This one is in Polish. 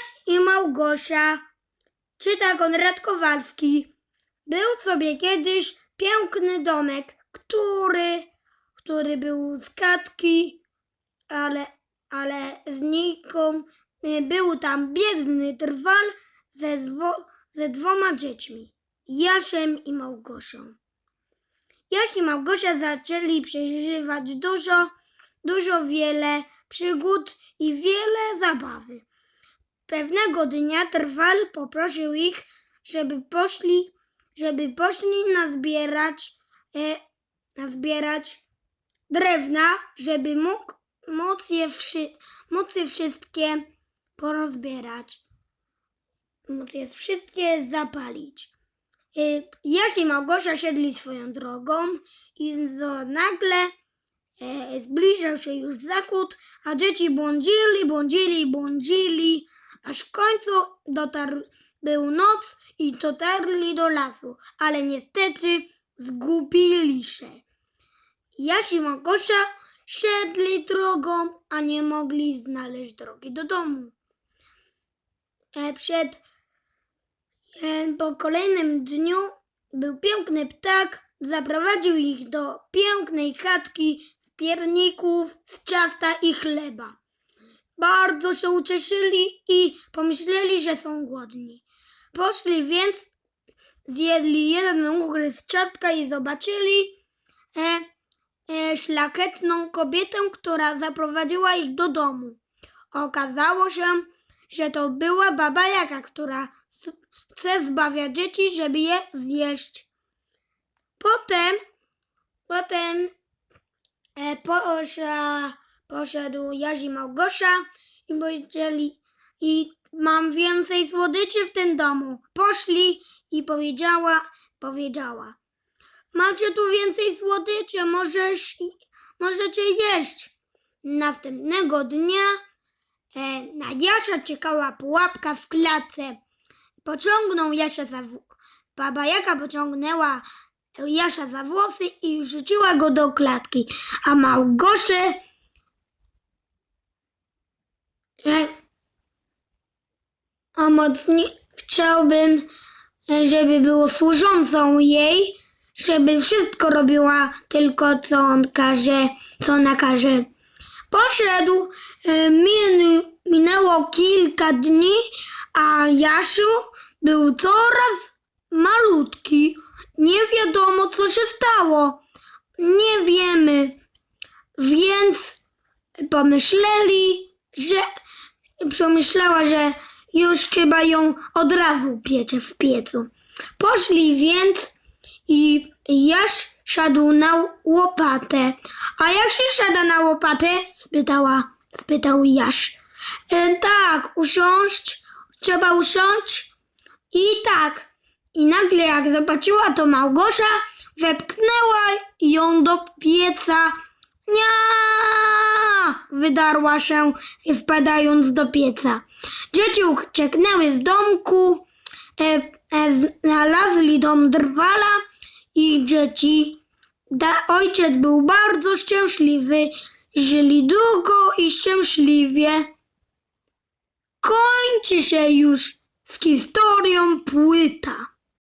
Jaś i Małgosia. Czyta Konrad Kowalski. Był sobie kiedyś piękny domek, który, który był z katki, ale, ale z niką y, był tam biedny trwal ze, ze dwoma dziećmi, Jasiem i Małgosią. Jaś i Małgosia zaczęli przeżywać dużo, dużo wiele przygód i wiele zabawy. Pewnego dnia Trwal poprosił ich, żeby poszli, żeby poszli nazbierać, e, nazbierać drewna, żeby mógł, móc, je wszy, móc je wszystkie porozbierać. Móc je wszystkie zapalić. E, Jaś i Małgosia siedli swoją drogą i nagle e, zbliżał się już zachód, a dzieci błądzili, błądzili, błądzili, aż w końcu dotarł, był noc i dotarli do lasu, ale niestety zgubili się. Jaś i Małgosia szedli drogą, a nie mogli znaleźć drogi do domu. E, przed e, po kolejnym dniu był piękny ptak, zaprowadził ich do pięknej chatki z pierników, z ciasta i chleba. Bardzo się ucieszyli i pomyśleli, że są głodni. Poszli więc, zjedli jeden ugryz ciastka i zobaczyli e, e, szlachetną kobietę, która zaprowadziła ich do domu. Okazało się, że to była baba Jaka, która chce zbawiać dzieci, żeby je zjeść. Potem, potem e, poszła, poszedł Jaś i Małgosia i powiedzieli i mam więcej słodyczy w tym domu. Poszli i powiedziała, powiedziała macie tu więcej słodyczy, możesz, możecie jeść. Następnego dnia e, na Jasia czekała pułapka w klatce. Pociągnął Jasia za. Baba Jaka pociągnęła Jasia za włosy i rzuciła go do klatki, a Małgoszę a mocniej chciałbym, e, żeby było służącą jej, żeby wszystko robiła tylko co on każe, co nakaże. Poszedł, e, min, minęło kilka dni, a Jasiu był coraz malutki. Nie wiadomo, co się stało. Nie wiemy. Więc pomyśleli, że pomyślała, że już chyba ją od razu piecie w piecu. Poszli więc i Jaś siadł na łopatę. A jak się siada na łopatę? spytała, spytał Jaś. E, tak, usiąść, trzeba usiąść. I tak. I nagle jak zobaczyła to Małgosia, wepchnęła ją do pieca. Nia! Wydarła się, wpadając do pieca. Dzieci ucieknęły z domku, e, e, znalazli dom drwala i dzieci. Da, ojciec był bardzo szczęśliwy, żyli długo i szczęśliwie. Kończy się już z historią płyta.